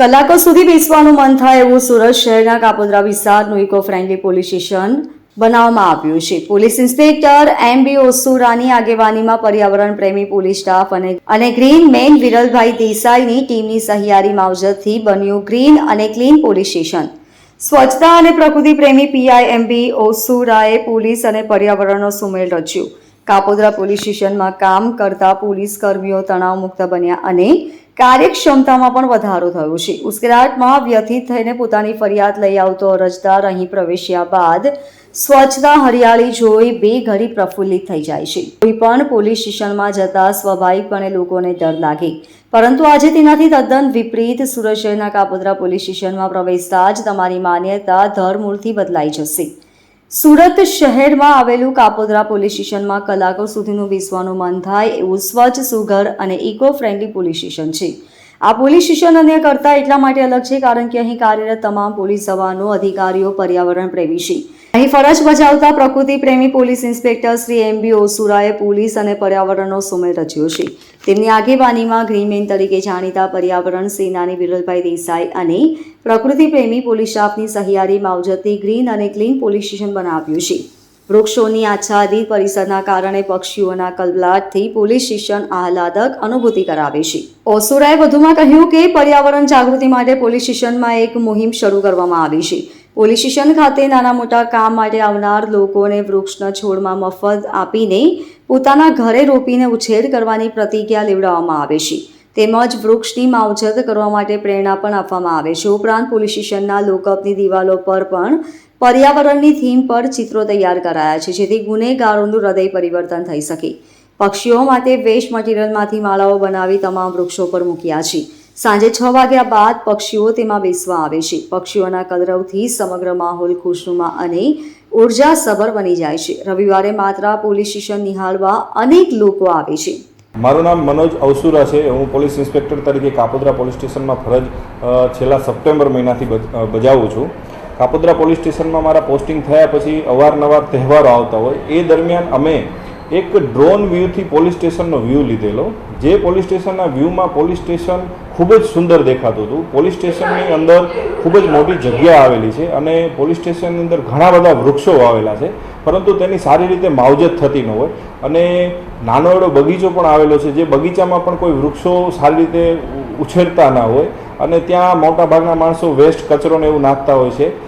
કલાકો સુધી બેસવાનું મન થાય એવું સુરત શહેરના કાપોદ્રા વિસ્તારનું ઇકો ફ્રેન્ડલી પોલીસ સ્ટેશન બનાવવામાં આવ્યું છે. પોલીસ ઇન્સ્પેક્ટર એમ બી ઓસુરાની આગેવાનીમાં પર્યાવરણ પ્રેમી પોલીસ સ્ટાફ અને અને ગ્રીન મેન વિરલભાઈ દેસાઈની ટીમની સહિયારી માવજતથી બન્યું ગ્રીન અને ક્લીન પોલીસ સ્ટેશન સ્વચ્છતા અને પ્રકૃતિ પ્રેમી પીઆઈ એમ બી ઓસુરાએ પોલીસ અને પર્યાવરણનો સુમેળ રચ્યો. કાપોદ્રા પોલીસ સ્ટેશનમાં કામ કરતા પોલીસ કર્મીઓ તણાવમુક્ત બન્યા અને કાર્યક્ષમતામાં પણ વધારો થયો છે. ઉશ્કેરાટમાં વ્યથિત થઈને પોતાની ફરિયાદ લઈ આવતો અરજદાર અહીં પ્રવેશ્યા બાદ સ્વચ્છતા હરિયાળી જોઈ બે ઘડી પ્રફુલ્લિત થઈ જાય છે. કોઈ પણ પોલીસ સ્ટેશનમાં જતા સ્વાભાવિકપણે લોકોને ડર લાગે. પરંતુ આજે તેનાથી તદ્દન વિપરીત સુરત શહેરના કાપોદ્રા પોલીસ સ્ટેશનમાં પ્રવેશતા જ તમારી માન્યતા ધરમૂળથી બદલાઈ જશે. સુરત શહેરમાં આવેલું કાપોદ્રા પોલીસ સ્ટેશનમાં કલાકો સુધીનું બેસવાનું મન થાય એવું સ્વચ્છ સુઘર અને ઇકો ફ્રેન્ડલી પોલીસ સ્ટેશન છે. આ પોલીસ સ્ટેશન અન્ય કરતાં એટલા માટે અલગ છે કારણ કે અહીં કાર્યરત તમામ પોલીસ જવાનો અધિકારીઓ પર્યાવરણ પ્રેમી છે. અહીં ફરજ બજાવતા પ્રકૃતિ પ્રેમી police inspector Shri M B ઓસુરાએ police અને પર્યાવરણનો સુમેળ રચ્યો છે. તેમની આગેવાનીમાં ગ્રીનમેન તરીકે જાણીતા પર્યાવરણ સેનાની વિરલભાઈ દેસાઈ અને પ્રકૃતિ પ્રેમી પોલીસ સ્ટાફની સહિયારી માવજતથી ગ્રીન અને ક્લીન પોલીસ સ્ટેશન બનાવ્યું છે. વૃક્ષોની આચ્છાદિત પરિસરના કારણે પક્ષીઓના કલબલાટથી પોલીસ સ્ટેશન આહલાદક અનુભૂતિ કરાવે છે. ઓસુરાએ વધુમાં કહ્યું કે પર્યાવરણ જાગૃતિ માટે પોલીસ સ્ટેશનમાં એક મુહિમ શરૂ કરવામાં આવી છે. પોલીસ સ્ટેશન ખાતે નાના મોટા કામ માટે આવનાર લોકોને વૃક્ષના છોડમાં મફત આપીને પોતાના ઘરે રોપીને ઉછેર કરવાની પ્રતિજ્ઞા લેવડાવવામાં આવે છે. તેમજ વૃક્ષની માવજત કરવા માટે પ્રેરણા પણ આપવામાં આવે છે. ઉપરાંત પોલીસ સ્ટેશનના લોકઅપની દિવાલો પર પણ પર્યાવરણની થીમ પર ચિત્રો તૈયાર કરાયા છે, જેથી ગુનેગારોનું હૃદય પરિવર્તન થઈ શકે. પક્ષીઓ માટે વેસ્ટ મટીરિયલમાંથી માળાઓ બનાવી તમામ વૃક્ષો પર મૂક્યા છે. સાંજે છ વાગ્યા બાદ પક્ષીઓ તેમાં બેસવા આવે છે. પક્ષીઓના કલરવથી સમગ્ર માહોલ ખુશનુમા અને ઉર્જાસભર બની જાય છે. રવિવારે માત્ર પોલીસ સ્ટેશન નિહાળવા અનેક લોકો આવે છે. મારું નામ મનોજ અવસુરા છે. હું પોલીસ ઇન્સ્પેક્ટર તરીકે કાપોદ્રા પોલીસ સ્ટેશનમાં ફરજ છેલ્લા સપ્ટેમ્બર મહિનાથી બજ- બજાવું છું. કાપોદ્રા પોલીસ સ્ટેશનમાં મારા પોસ્ટિંગ થયા પછી અવારનવાર તહેવારો આવતા હોય. એ દરમિયાન અમે એક ડ્રોન વ્યૂથી પોલીસ સ્ટેશનનો વ્યૂ લીધેલો. જે પોલીસ સ્ટેશનના વ્યૂમાં પોલીસ સ્ટેશન ખૂબ જ સુંદર દેખાતું હતું. પોલીસ સ્ટેશનની અંદર ખૂબ જ મોટી જગ્યા આવેલી છે અને પોલીસ સ્ટેશનની અંદર ઘણા બધા વૃક્ષો આવેલા છે. પરંતુ તેની સારી રીતે માવજત થતી ન હોય. અને નાનો એવો બગીચો પણ આવેલો છે જે બગીચામાં પણ કોઈ વૃક્ષો સારી રીતે ઉછેરતા ના હોય. અને ત્યાં મોટા ભાગના માણસો વેસ્ટ કચરોને એવું નાખતા હોય છે.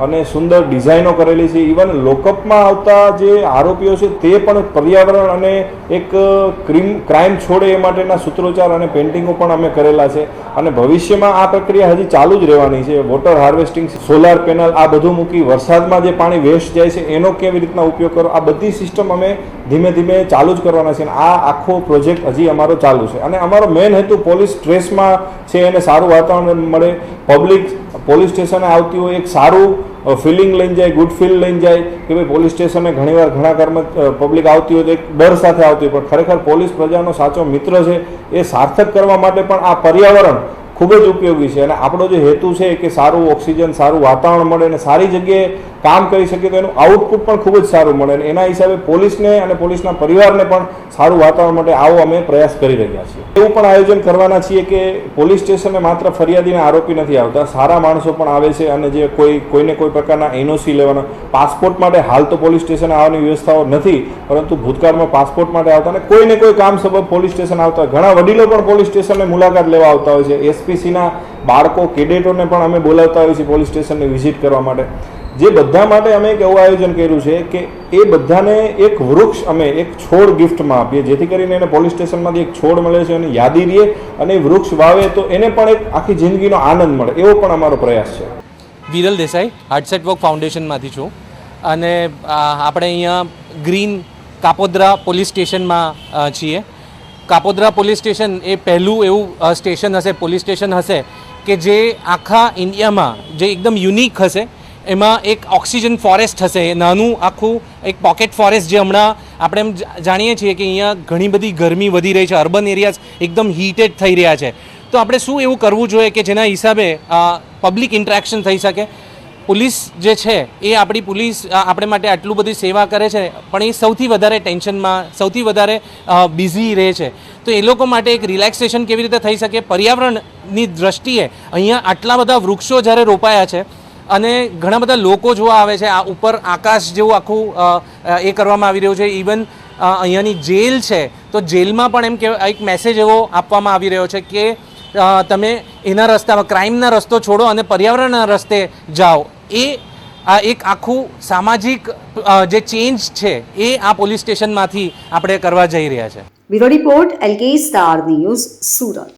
અને સુંદર ડિઝાઇનો કરેલી છે. ઇવન લોકઅપમાં આવતા જે આરોપીઓ છે, તે પણ પર્યાવરણ અને એક ક્રીમ ક્રાઇમ છોડે એ માટેના સૂત્રોચ્ચાર અને પેઇન્ટિંગો પણ અમે કરેલા છે. અને ભવિષ્યમાં આ પ્રક્રિયા હજી ચાલુ જ રહેવાની છે. વોટર હાર્વેસ્ટિંગ સોલાર પેનલ આ બધું મૂકી વરસાદમાં જે પાણી વેસ્ટ જાય છે, એનો કેવી રીતના ઉપયોગ કરો? આ બધી સિસ્ટમ અમે ધીમે ધીમે ચાલુ જ કરવાના છે અને આ આખો પ્રોજેક્ટ હજી અમારો ચાલુ છે. અને અમારો મેઇન હેતુ પોલીસ સ્ટ્રેસમાં છે, એને સારું વાતાવરણ મળે. પબ્લિક પોલીસ સ્ટેશને આવતી હોય, એક સારું ફિલિંગ લઈને જાય ગુડ ફીલ લઈને જાય કે ભાઈ પોલીસ સ્ટેશને ઘણીવાર ઘણા કર્મ પબ્લિક આવતી હોય તો એક ડર સાથે આવતી હોય. પણ ખરેખર પોલીસ પ્રજાનો સાચો મિત્ર છે, એ સાર્થક કરવા માટે પણ આ પર્યાવરણ ખૂબ જ ઉપયોગી છે. અને આપણો જે હેતુ છે કે સારું ઓક્સિજન, સારું વાતાવરણ મળે અને સારી જગ્યાએ કામ કરી શકીએ તો એનું આઉટપુટ પણ ખૂબ જ સારું મળે અને એના હિસાબે પોલીસને અને પોલીસના પરિવારને પણ સારું વાતાવરણ માટે આવો અમે પ્રયાસ કરી રહ્યા છીએ. એવું પણ આયોજન કરવાના છીએ કે પોલીસ સ્ટેશને માત્ર ફરિયાદીને આરોપી નથી આવતા, સારા માણસો પણ આવે છે અને જે કોઈ, કોઈને કોઈ પ્રકારના એનઓસી લેવાના, પાસપોર્ટ માટે હાલ તો પોલીસ સ્ટેશન આવવાની વ્યવસ્થાઓ નથી, પરંતુ ભૂતકાળમાં પાસપોર્ટ માટે આવતા અને કોઈને કોઈ કામ સબબ પોલીસ સ્ટેશન આવતા. ઘણા વડીલો પણ પોલીસ સ્ટેશનને મુલાકાત લેવા આવતા હોય છે. એસપીસીના બાળકો, કેડેટોને પણ અમે બોલાવતા હોઈએ છીએ પોલીસ સ્ટેશનને વિઝિટ કરવા માટે. જે બધા માટે અમે એક એવું આયોજન કર્યું છે કે એ બધાને એક વૃક્ષ અમે એક છોડ ગિફ્ટમાં આપીએ. જેથી કરીને એને પોલીસ સ્ટેશનમાંથી એક છોડ મળે છે એની યાદી રહે અને વૃક્ષ વાવે તો એને પણ એક આખી જિંદગીનો આનંદ મળે. એવો પણ અમારો પ્રયાસ છે. વિરલ દેસાઈ હાર્ટસેટ વર્ક ફાઉન્ડેશનમાંથી છું. અને આપણે અહીંયા ગ્રીન કાપોદ્રા પોલીસ સ્ટેશનમાં છીએ. કાપોદ્રા પોલીસ સ્ટેશન એ પહેલું એવું સ્ટેશન હશે પોલીસ સ્ટેશન હશે કે જે આખા ઇન્ડિયામાં જે એકદમ યુનિક હશે એમાં એક ઓક્સિજન ફોરેસ્ટ હશે. નાનું, આખું એક પોકેટ ફોરેસ્ટ જે હમણાં આપણે એમ જાણીએ છીએ કે અહીંયા ઘણી બધી ગરમી વધી રહી છે. અર્બન એરિયાઝ એકદમ હીટેડ થઈ રહ્યા છે. તો આપણે શું એવું કરવું જોઈએ કે જેના હિસાબે પબ્લિક ઇન્ટરેક્શન થઈ શકે? પોલીસ જે છે, એ આપણી પોલીસ આપણે માટે આટલું બધી સેવા કરે છે, પણ એ સૌથી વધારે ટેન્શનમાં, સૌથી વધારે બિઝી રહે છે. તો એ લોકો માટે એક રિલેક્સેશન કેવી રીતે થઈ શકે? પર્યાવરણની દ્રષ્ટિએ અહીંયા આટલા બધા વૃક્ષો જ્યારે રોપાયા છે અને ઘણા બધા લોકો જોવા આવે છે, આ ઉપર આકાશ જેવું આખું એ કરવામાં આવી રહ્યું છે. ઇવન અહીંયાની જેલ છે, તો જેલમાં પણ એમ કે એક મેસેજ એવો આપવામાં આવી રહ્યો છે કે તમે એના રસ્તામાં ક્રાઇમના રસ્તો છોડો અને પર્યાવરણના રસ્તે જાઓ. એ આ એક આખું સામાજિક જે ચેન્જ છે, એ આ પોલીસ સ્ટેશનમાંથી આપણે કરવા જઈ રહ્યા છે. Bureau report LK star news, Surat.